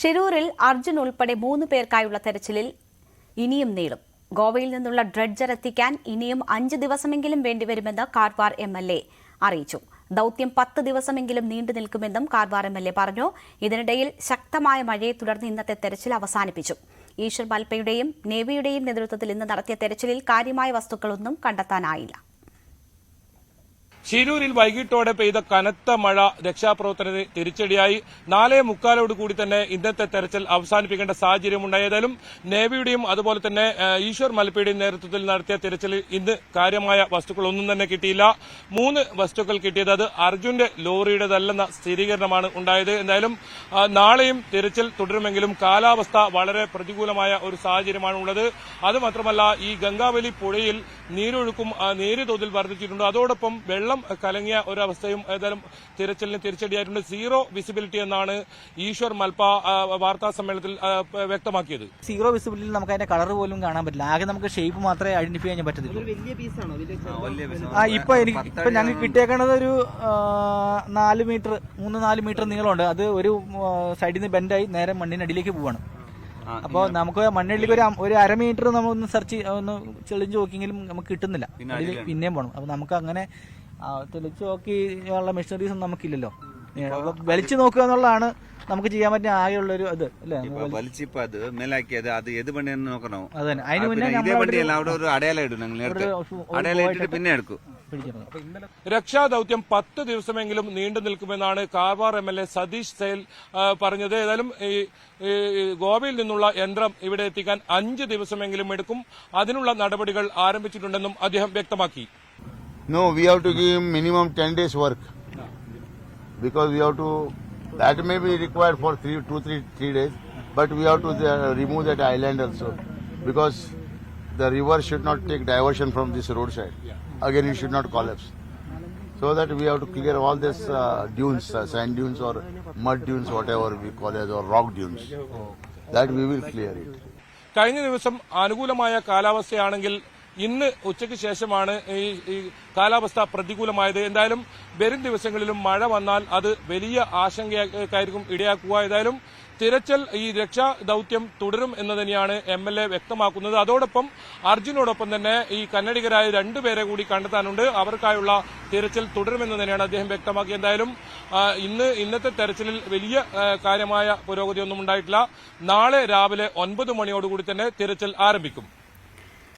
ഷിരൂരിൽ അർജുൻ ഉൾപ്പെടെ മൂന്ന് പേർക്കായുള്ള തെരച്ചിലിൽ ഇനിയും നീളും. ഗോവയിൽ നിന്നുള്ള ഡ്രഡ്ജർ എത്തിക്കാൻ ഇനിയും അഞ്ച് ദിവസമെങ്കിലും വേണ്ടിവരുമെന്ന് കാർവാർ എം എൽ എ അറിയിച്ചു. ദൌത്യം പത്ത് ദിവസമെങ്കിലും നീണ്ടു നിൽക്കുമെന്നും കാർവാർ എം എൽ എ പറഞ്ഞു. ഇതിനിടയിൽ ശക്തമായ മഴയെ തുടർന്ന് ഇന്നത്തെ തെരച്ചിൽ അവസാനിപ്പിച്ചു. ഈശ്വർ മൽപ്പയുടെയും നേവിയുടെയും നേതൃത്വത്തിൽ ഇന്ന് നടത്തിയ തെരച്ചിലിൽ കാര്യമായ വസ്തുക്കളൊന്നും കണ്ടെത്താനായില്ല. ശിരൂരിൽ വൈകിട്ടോടെ പെയ്ത കനത്ത മഴ രക്ഷാപ്രവർത്തനത്തിന് തിരിച്ചടിയായി. നാലേ മുക്കാലോട് കൂടി തന്നെ ഇന്നത്തെ തെരച്ചിൽ അവസാനിപ്പിക്കേണ്ട സാഹചര്യമുണ്ടായി ഏതായാലും നേവിയുടെയും അതുപോലെ തന്നെ ഈശ്വർ മലപ്പയുടെയും നേതൃത്വത്തിൽ നടത്തിയ തിരച്ചിലിൽ ഇന്ന് കാര്യമായ വസ്തുക്കളൊന്നും തന്നെ കിട്ടിയില്ല. മൂന്ന് വസ്തുക്കൾ കിട്ടിയത് അത് അർജുന്റെ ലോറിയുടേതല്ലെന്ന സ്ഥിരീകരണമാണ് ഉണ്ടായത്. എന്തായാലും നാളെയും തിരച്ചിൽ തുടരുമെങ്കിലും കാലാവസ്ഥ വളരെ പ്രതികൂലമായ ഒരു സാഹചര്യമാണ് ഉള്ളത്. അതുമാത്രമല്ല ഈ ഗംഗാവലി പുഴയിൽ നീരൊഴുക്കും ആ, നേരിയ തോതിൽ വർദ്ധിച്ചിട്ടുണ്ട്. അതോടൊപ്പം വെള്ളം കലങ്ങിയ ഒരവസ്ഥയും ഏതായാലും തിരച്ചിലിന് തിരിച്ചടിയായിട്ടുണ്ട്. സീറോ വിസിബിലിറ്റി എന്നാണ് ഈശ്വർ മൽപ്പ വാർത്താ സമ്മേളനത്തിൽ വ്യക്തമാക്കിയത്. സീറോ വിസിബിലിറ്റി നമുക്ക് അതിന്റെ കളർ പോലും കാണാൻ പറ്റില്ല. ആകെ നമുക്ക് ഷേപ്പ് മാത്രമേ ഐഡന്റിഫൈ ചെയ്യാൻ പറ്റത്തുള്ളൂ. വലിയ പീസാണോ വലിയ ആ ഇപ്പൊ എനിക്ക് ഇപ്പൊ ഞങ്ങൾക്ക് കിട്ടിയേക്കണത് ഒരു നാല് മീറ്റർ മൂന്ന് നാല് മീറ്റർ നീളമുണ്ട്. അത് ഒരു സൈഡിൽ നിന്ന് ബെൻഡായി നേരെ മണ്ണിനടിയിലേക്ക് പോവാണ്. അപ്പൊ നമുക്ക് മണ്ണിലേക്ക് ഒരു ഒരു അര മീറ്റർ നമ്മൾ ഒന്ന് സെർച്ച് ഒന്ന് ചെളിഞ്ച് നോക്കിയെങ്കിലും നമുക്ക് കിട്ടുന്നില്ല. പിന്നെയും പോകണം അപ്പൊ നമുക്ക് അങ്ങനെ തെളിച്ച് നോക്കി ഉള്ള മെഷീനറീസ് ഒന്നും നമുക്കില്ലല്ലോ. വലിച്ചു നോക്കുക എന്നുള്ളതാണ് നമുക്ക് ചെയ്യാൻ പറ്റിയ ആകെയുള്ള ഒരു ഇത് അല്ലേ? ഇപ്പൊ വലിച്ചിപ്പോ അത് മേലാക്കിയത് അത് ഏത് പണിയെന്ന് നോക്കണോ? അത് അതിന് മുന്നേ വണ്ടിയല്ല അവിടെ ഒരു അടയാളം ഇടും ഞങ്ങൾ അടയാളം ഇട്ടിട്ട് പിന്നെ എടുക്കും. പിടിച്ചിരുന്നത് രക്ഷാദൌത്യം പത്ത് ദിവസമെങ്കിലും നീണ്ടു നിൽക്കുമെന്നാണ് Karwar M L A Satish Sail പറഞ്ഞത്. ഏതായാലും ഗോവയിൽ നിന്നുള്ള യന്ത്രം ഇവിടെ എത്തിക്കാൻ അഞ്ച് ദിവസമെങ്കിലും എടുക്കും. അതിനുള്ള നടപടികൾ ആരംഭിച്ചിട്ടുണ്ടെന്നും അദ്ദേഹം വ്യക്തമാക്കി. No, we have to give him minimum 10 days work. Because we have to, that may be required for three, two, three, three days, but we have to uh, remove that island also. Because the river should not take diversion from this roadside. Again, it should not collapse. So that we have to clear all this uh, dunes, uh, sand dunes or mud dunes, whatever we call it, or rock dunes. That we will clear it. കഴിഞ്ഞ ദിവസം അനുകൂലമായ കാലാവസ്ഥയാണെങ്കിൽ ഇന്ന് ഉച്ചയ്ക്ക് ശേഷമാണ് ഈ ഈ കാലാവസ്ഥ പ്രതികൂലമായത്. എന്തായാലും വരും ദിവസങ്ങളിലും മഴ വന്നാൽ അത് വലിയ ആശങ്കയായിരിക്കും ഇടയാക്കുക. ഏതായാലും തിരച്ചിൽ ഈ രക്ഷാ ദൌത്യം തുടരും എന്ന് തന്നെയാണ് എം എൽ എ വ്യക്തമാക്കുന്നത്. അതോടൊപ്പം അർജുനോടൊപ്പം തന്നെ ഈ കന്നഡികരായ രണ്ടുപേരെ കൂടി കണ്ടെത്താനുണ്ട്. അവർക്കായുള്ള തിരച്ചിൽ തുടരുമെന്ന് തന്നെയാണ് അദ്ദേഹം വ്യക്തമാക്കിയത്. എന്തായാലും ഇന്ന് ഇന്നത്തെ തെരച്ചിലിൽ വലിയ കാര്യമായ പുരോഗതിയൊന്നും ഉണ്ടായിട്ടില്ല. നാളെ രാവിലെ ഒൻപത് മണിയോടുകൂടി തന്നെ തിരച്ചിൽ ആരംഭിക്കും.